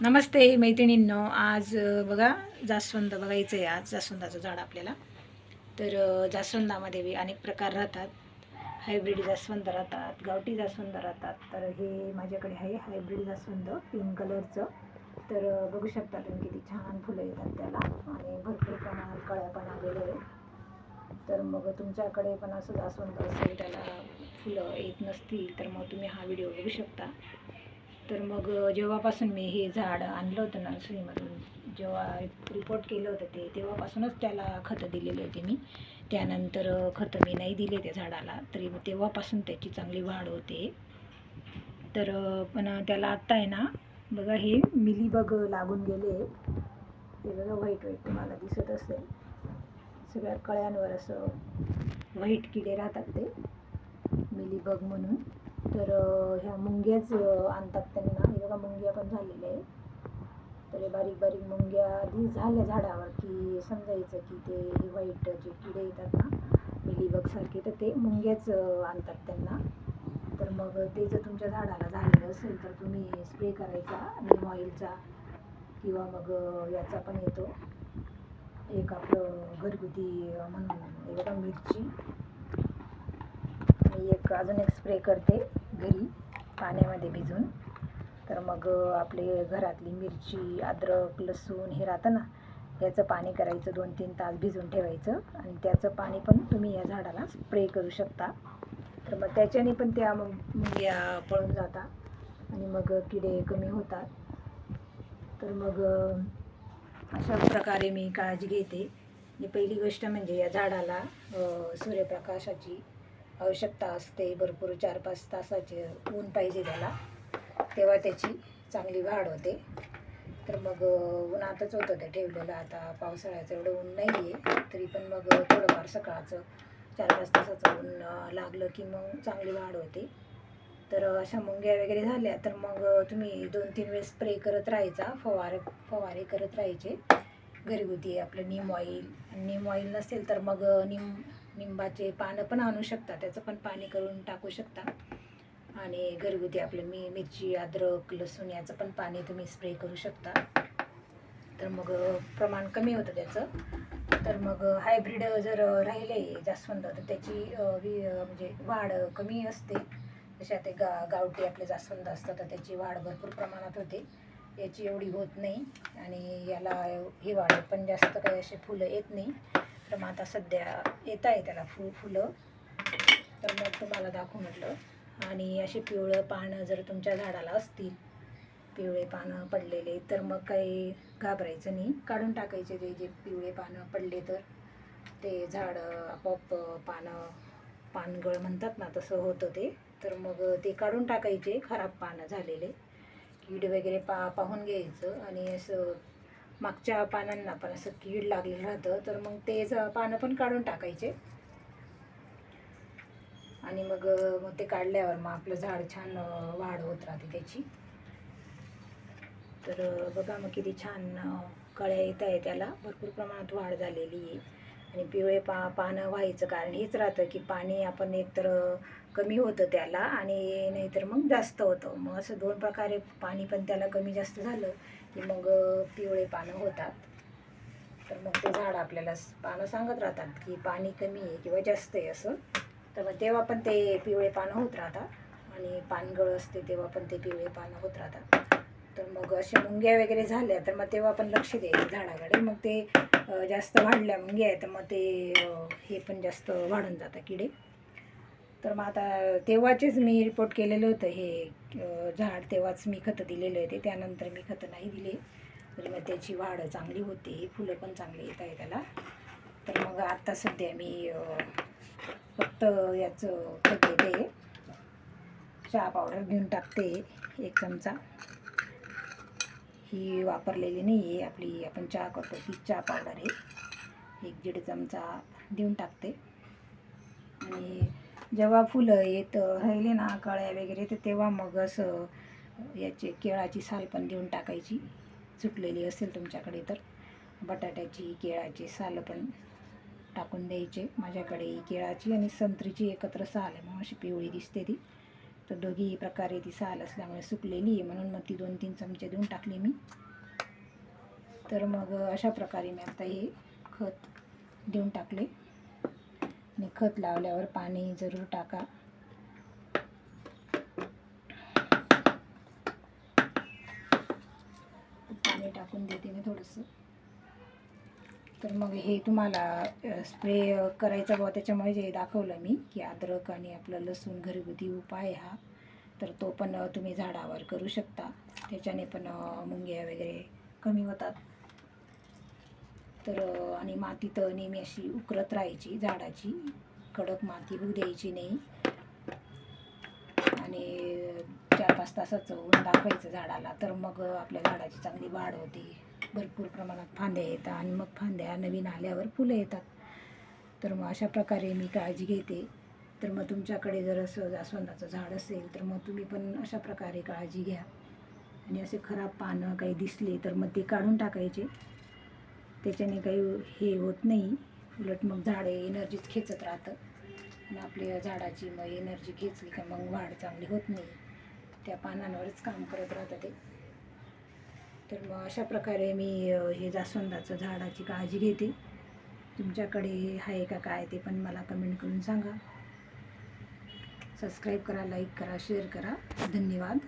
नमस्ते मैत्रिणींनो आज बघा जास्वंद बघायचं आहे आज जास्वंदाचं झाड आपल्याला. तर जास्वंदामध्ये बी अनेक प्रकार राहतात. हायब्रिड जास्वंद राहतात गावठी जास्वंद राहतात. तर हे माझ्याकडे आहे हायब्रिड जास्वंद पिंक कलरचं तर बघू शकता तुम्ही किती छान फुलं येतात त्याला. आणि भरपूर प्रमाणात कळ्या पण आलेल्या आहे तर मग तुमच्याकडे पण असं जास्वंद असेल त्याला फुलं येत नसतील तर मग तुम्ही हा व्हिडिओ बघू शकता. तर मग जेव्हापासून मी हे झाड आणलं होतं नर्सरीमधून जेव्हा रिपोर्ट केलं होतं ते तेव्हापासूनच त्याला खतं दिलेले होते मी. त्यानंतर खतं मी नाही दिले त्या झाडाला तरी तेव्हापासून त्याची चांगली वाढ होते. तर पण त्याला आत्ता आहे ना बघा हे मिलीबग लागून गेले. हे बघा व्हाईट व्हाईट तुम्हाला दिसत असेल. सगळ्या कळ्यांवर असं व्हाईट किडे राहतात ते मिलीबग म्हणून. तर ह्या मुंग्याच आणतात त्यांना. हे बघा मुंग्या पण झालेल्या आहे तर हे बारीक बारीक मुंग्या आधी झाल्या झाडावर की समजायचं की ते वाईट जे किडे येतात ना मिलीबगसारखे तर ते मुंग्याच आणतात त्यांना. तर मग ते जर तुमच्या झाडाला झालेलं असेल तर तुम्ही स्प्रे करायचा नेम ऑइलचा किंवा मग याचा पण येतो. एक आपलं घरगुती म्हणून. हे बघा मिरची. एक अजून एक स्प्रे करते. घरी पाण्यामध्ये भिजून. तर मग आपले घरातली मिरची अद्रक लसूण हे राहतं ना याचं पाणी करायचं दोन तीन तास भिजून ठेवायचं आणि त्याचं पाणी पण तुम्ही या झाडाला स्प्रे करू शकता. तर मग त्याच्याने पण त्या मग मुंग्या पळून जातात आणि मग किडे कमी होतात. तर मग अशा प्रकारे मी काळजी घेते. आणि पहिली गोष्ट म्हणजे या झाडाला सूर्यप्रकाशाची आवश्यकता असते भरपूर चार पाच तासाचे ऊन पाहिजे त्याला तेव्हा त्याची चांगली वाढ होते. तर मग ऊन उन्हातच होतं ते ठेवलेलं आता पावसाळ्याचं एवढं ऊन नाही आहे तरी पण मग थोडंफार सकाळचं चार पाच तासाचं ऊन लागलं की मग चांगली वाढ होते. तर अशा मुंग्या वगैरे झाल्या तर मग तुम्ही दोन तीन वेळेस स्प्रे करत राहायचा फवार फवारे करत राहायचे. घरगुती आपलं नीम ऑइल नीम ऑइल नसेल तर मग निम निंबाचे पानं पण आणू शकता. त्याचं पण पाणी करून टाकू शकता. आणि घरगुती आपलं मी मिरची अद्रक लसूण याचं पण पाणी तुम्ही स्प्रे करू शकता. तर मग प्रमाण कमी होतं त्याचं. तर मग हायब्रिड जर राहिले जास्वंद तर त्याची वि म्हणजे वाढ कमी असते. जसे ते गा गावठी आपले जास्वंद असतात तर त्याची वाढ भरपूर प्रमाणात होते. याची एवढी होत नाही आणि याला हिवाळ्यात पण जास्त काही असे फुलं येत नाही. तर मग आता सध्या येत आहे त्याला फु फुलं. तर मग तुम्हाला दाखवू म्हटलं. आणि अशी पिवळं पानं जर तुमच्या झाडाला असतील पिवळे पानं पडलेले तर मग काही घाबरायचं नाही. काढून टाकायचे ते जे पिवळे पानं पडले तर. ते झाड आपोआप पानं पानगळ म्हणतात ना तसं होतं ते. तर मग ते काढून टाकायचे खराब पानं झालेले. कीड वगैरे पा पाहून घ्यायचं आणि असं मागच्या पानांना पण असं कीड लागलेलं राहतं तर मग ते पानं पण काढून टाकायचे. आणि मग मग ते काढल्यावर मग आपलं झाड छान वाढ होत राहते त्याची. तर बघा मग किती छान कळ्या येत आहे त्याला. भरपूर प्रमाणात वाढ झालेली आहे. आणि पिवळे पा पानं व्हायचं कारण हेच राहतं की पाणी आपण एकतर कमी होतं त्याला आणि नाहीतर मग जास्त होतं. मग असं दोन प्रकारे पाणी पण त्याला कमी जास्त झालं की मग पिवळे पानं होतात. तर मग ते झाड आपल्याला पानं सांगत राहतात की पाणी कमी आहे किंवा जास्त आहे असं. तर मग तेव्हा पण ते पिवळे पानं होत राहतात आणि पानगळ असते तेव्हा पण ते पिवळे पानं होत राहतात. तर मग असे मुंग्या वगैरे झाल्या तर मग तेव्हा पण लक्ष द्यायचं झाडाकडे. मग ते जास्त वाढल्या मुंग्या आहेत तर मग ते हे पण जास्त वाढून जातं किडे. तर मग आता तेव्हाचेच मी रिपोर्ट केलेलं होतं हे झाड तेव्हाच मी खतं दिलेले होते. त्यानंतर मी खतं नाही दिले. तर मग त्याची वाढ चांगली होते. फुलं पण चांगली येत आहे त्याला. तर मग आता सध्या मी फक्त याचं खत येते चहा पावडर घेऊन टाकते एक चमचा. ही वापरलेली नाही आहे आपली आपण चहा करतो ती चहा पावडर आहे. एक दीड चमचा देऊन टाकते. आणि जेव्हा फुलं येत राहिले ना कळ्या वगैरे तर तेव्हा मग असं याचे केळाची साल पण देऊन टाकायची. सुटलेली असेल तुमच्याकडे तर. बटाट्याची केळाची साल पण टाकून द्यायचे. माझ्याकडे केळाची आणि संत्रीची एकत्र साल आहे मग अशी पिवळी दिसते ती. तर दोघीही प्रकारे ती साल असल्यामुळे सुकलेली आहे. म्हणून मग ती दोन तीन चमचे देऊन टाकली मी. तर मग अशा प्रकारे मी आता हे खत देऊन टाकले. आणि खत लावल्यावर पाणी जरूर टाका. पाणी टाकून देते मी थोडंसं. तर मग हे तुम्हाला स्प्रे करायचा बुवा त्याच्यामुळे जे दाखवलं मी की अद्रक आणि आपलं लसूण घरगुती उपाय हा. तर तो पण तुम्ही झाडावर करू शकता. त्याच्याने पण मुंग्या वगैरे कमी होतात. तर आणि माती तर नेहमी अशी उकरत राहायची झाडाची. कडक माती होऊ द्यायची नाही. आणि चार पाच तासाचं ऊन दाखवायचं झाडाला तर मग आपल्या झाडाची चांगली वाढ होते. भरपूर प्रमाणात फांद्या येतात आणि मग फांद्या नवीन आल्यावर फुलं येतात. तर मग अशा प्रकारे मी काळजी घेते. तर मग तुमच्याकडे जर असं जास्वंदाचं झाड असेल तर मग तुम्ही पण अशा प्रकारे काळजी घ्या. आणि असे खराब पानं काही दिसले तर मग ते काढून टाकायचे. त्याच्याने काही हे होत नाही. उलट मग झाडे एनर्जीच खेचत राहतं. आणि आपल्या झाडाची मग एनर्जी खेचली का मग वाढ चांगली होत नाही. त्या पानांवरच काम करत राहतं ते. तर मग अशा प्रकारे मी हे जास्वंदाचं झाडाची काळजी घेते. तुमच्याकडे आहे का काय ते पण मला कमेंट करून सांगा. सबस्क्राईब करा लाईक करा शेअर करा. धन्यवाद.